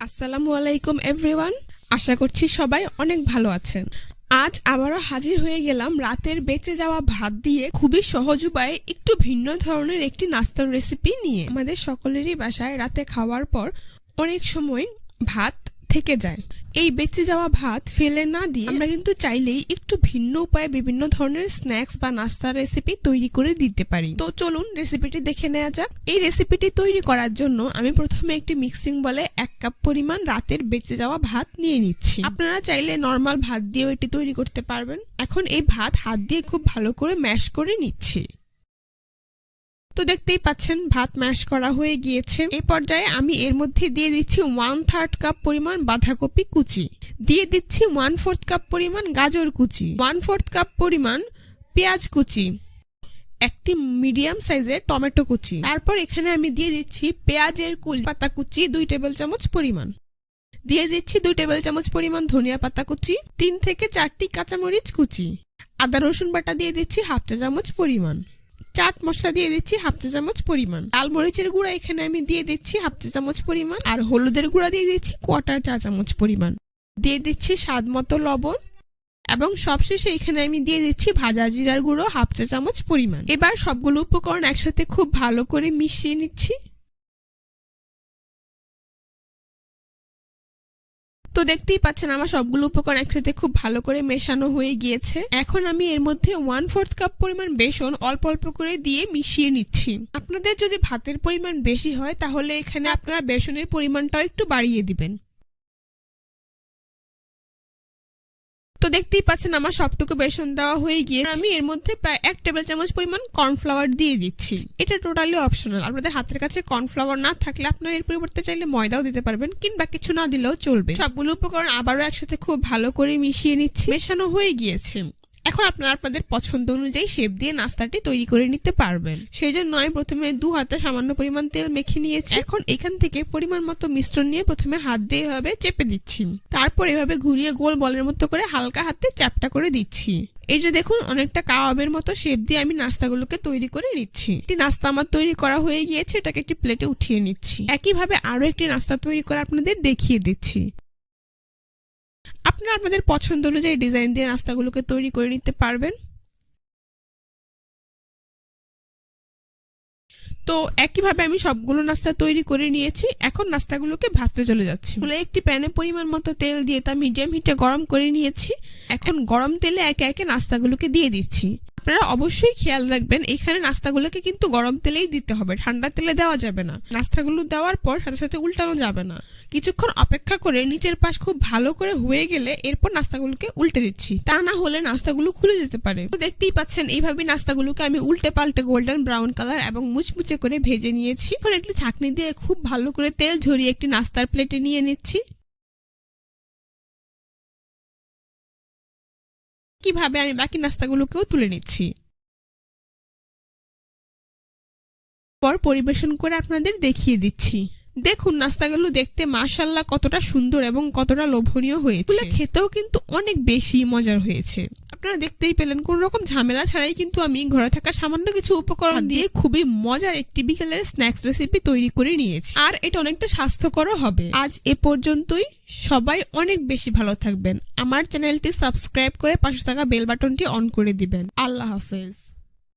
আসসালামু আলাইকুম এভরিওয়ান আশা করছি সবাই অনেক ভালো আছেন। আজ আবারও হাজির হয়ে গেলাম রাতের বেঁচে যাওয়া ভাত দিয়ে খুবই সহজ উপায়ে একটু ভিন্ন ধরনের একটি নাস্তার রেসিপি নিয়ে। আমাদের সকলেরই বাসায় রাতে খাওয়ার পর অনেক সময় ভাত থেকে যায় এই বেঁচে যাওয়া ভাত ফেলে না দিয়ে আমরা কিন্তু চাইলেই একটু ভিন্ন উপায়ে বিভিন্ন ধরনের স্ন্যাক্স বা নাস্তার রেসিপি তৈরি করে দিতে পারি। তো চলুন রেসিপিটি দেখে নেওয়া যাক। এই রেসিপিটি তৈরি করার জন্য আমি প্রথমে একটি মিক্সিং বলে এক কাপ পরিমাণ রাতের বেঁচে যাওয়া ভাত নিয়ে নিচ্ছি। আপনারা চাইলে নর্মাল ভাত দিয়েও এটি তৈরি করতে পারবেন। এখন এই ভাত হাত দিয়ে খুব ভালো করে ম্যাশ করে নিচ্ছি। তো দেখতেই পাচ্ছেন, ভাত ম্যাশ করা হয়ে গিয়েছে। এই পর্যায়ে আমি এর মধ্যে দিয়ে দিচ্ছি ওয়ান থার্ড কাপ পরিমাণ বাঁধাকপি কুচি। দিয়ে দিচ্ছি ওয়ান ফোর্থ কাপ পরিমাণ গাজর কুচি। ওয়ান ফোর্থ কাপ পরিমাণ পেঁয়াজ কুচি। একটি মিডিয়াম সাইজের টমেটো কুচি। তারপর এখানে আমি দিয়ে দিচ্ছি পেঁয়াজের কুচ পাতা কুচি, দুই টেবিল চামচ পরিমাণ। দিয়ে দিচ্ছি দুই টেবিল চামচ পরিমাণ ধনিয়া পাতা কুচি, তিন থেকে চারটি কাঁচামরিচ কুচি। আদা রসুন বাটা দিয়ে দিচ্ছি হাফ চা চামচ পরিমাণ। চাট মশলা দিয়ে দিচ্ছি হাফ চা চামচ পরিমাণ। লাল মরিচের গুঁড়া এখানে আমি দিয়ে দিচ্ছি হাফ চা চামচ পরিমাণ আর হলুদের গুঁড়া দিয়ে দিচ্ছি কোয়াটার চা চামচ পরিমাণ। দিয়ে দিচ্ছি স্বাদ মতো লবণ এবং সবশেষে এখানে আমি দিয়ে দিচ্ছি ভাজা জিরার গুঁড়ো হাফ চা চামচ পরিমাণ। এবার সবগুলো উপকরণ একসাথে খুব ভালো করে মিশিয়ে নিচ্ছি। তো দেখতেই পাচ্ছেন আমার সবগুলো উপকরণ একসাথে খুব ভালো করে মেশানো হয়ে গিয়েছে। এখন আমি এর মধ্যে ওয়ান ফোর্থ কাপ পরিমাণ বেসন অল্প অল্প করে দিয়ে মিশিয়ে নিচ্ছি। আপনাদের যদি ভাতের পরিমাণ বেশি হয়, তাহলে এখানে আপনারা বেসনের পরিমাণটাও একটু বাড়িয়ে দিবেন। তো দেখতেই পাচ্ছেন আমার সবটুকু বেসন দেওয়া হয়ে গিয়ে আমি এর মধ্যে প্রায় এক টেবিল চামচ পরিমাণ কর্নফ্লাওয়ার দিয়ে দিচ্ছি। এটা টোটালি অপশনাল। আপনাদের হাতের কাছে কর্নফ্লাওয়ার না থাকলে আপনারা এর পরিবর্তে চাইলে ময়দাও দিতে পারবেন, কিংবা কিছু না দিলেও চলবে। সবগুলো উপকরণ আবারও একসাথে খুব ভালো করে মিশিয়ে নিচ্ছি। মেশানো হয়ে গিয়েছে। এখন আপনারা আপনাদের পছন্দ অনুযায়ী শেপ দিয়ে নাস্তাটি তৈরি করে নিতে পারবেন। সেই জন্য আমি প্রথমে দু হাতে সামান্য পরিমাণ তেল মেখে নিয়েছি। এখন এখান থেকে পরিমাণ মতো মিশ্রণ নিয়ে প্রথমে হাত দিয়ে এভাবে চেপে দিচ্ছি। তারপর এভাবে ঘুরিয়ে গোল বলের মতো করে হালকা হাতে চ্যাপটা করে দিচ্ছি। এই যে দেখুন, অনেকটা কাবাবের মতো শেপ দিয়ে আমি নাস্তাগুলোকে তৈরি করে নিচ্ছি। একটি নাস্তা আমার তৈরি করা হয়ে গিয়েছে, এটাকে একটি প্লেটে উঠিয়ে নিচ্ছি। একইভাবে আরও একটি নাস্তা তৈরি করে আপনাদের দেখিয়ে দিচ্ছি। আপনারা আপনাদের পছন্দ অনুযায়ী ডিজাইন দিয়ে নাস্তাগুলোকে তৈরি করে নিতে পারবেন। তো একইভাবে আমি সবগুলো নাস্তা তৈরি করে নিয়েছি। এখন নাস্তাগুলোকে ভাজতে চলে যাচ্ছি। বলে একটি প্যানে পরিমাণ মতো তেল দিয়ে তা মিডিয়াম হিটে গরম করে নিয়েছি। এখন গরম তেলে একে একে নাস্তাগুলোকে দিয়ে দিচ্ছি। আপনারা অবশ্যই খেয়াল রাখবেন, এখানে নাস্তাগুলোকে কিন্তু গরম তেলেই দিতে হবে, ঠান্ডা তেলে দেওয়া যাবে না। নাস্তাগুলো দেওয়ার পর সাথে সাথে উল্টানো যাবে না। কিছুক্ষণ অপেক্ষা করে নিচের পাশ খুব ভালো করে হয়ে গেলে এরপর নাস্তাগুলোকে উল্টে দিচ্ছি। তা না হলে নাস্তাগুলো খুলে যেতে পারে। তো দেখতেই পাচ্ছেন এইভাবে নাস্তাগুলোকে আমি উল্টে পাল্টে গোল্ডেন ব্রাউন কালার এবং মুচমুচে করে ভেজে নিয়েছি। এখন একটি ছাকনি দিয়ে খুব ভালো করে তেল ঝরিয়ে একটি নাস্তার প্লেটে নিয়ে নিচ্ছি। কীভাবে আমি বাকি নাস্তাগুলোকেও তুলে নিচ্ছি। পর পরিবেশন করে আপনাদের দেখিয়ে দিচ্ছি। দেখুন নাস্তাগুলো দেখতে মাশাল্লাহ কতটা সুন্দর এবং কতটা লোভনীয় হয়েছে। খেতেও কিন্তু অনেক বেশি মজার হয়েছে। আপনারা দেখতেই পেলেন কোন রকম ঝামেলা ছাড়াই কিন্তু আমি ঘরে থাকা সামান্য কিছু উপকরণ দিয়ে খুবই মজার একটি বিকেলের স্ন্যাক্স রেসিপি তৈরি করে নিয়েছি। আর এটা অনেকটা স্বাস্থ্যকরও হবে। আজ এ পর্যন্তই। সবাই অনেক বেশি ভালো থাকবেন। আমার চ্যানেলটি সাবস্ক্রাইব করে পাশে থাকা বেল বাটনটি অন করে দিবেন। আল্লাহ হাফেজ।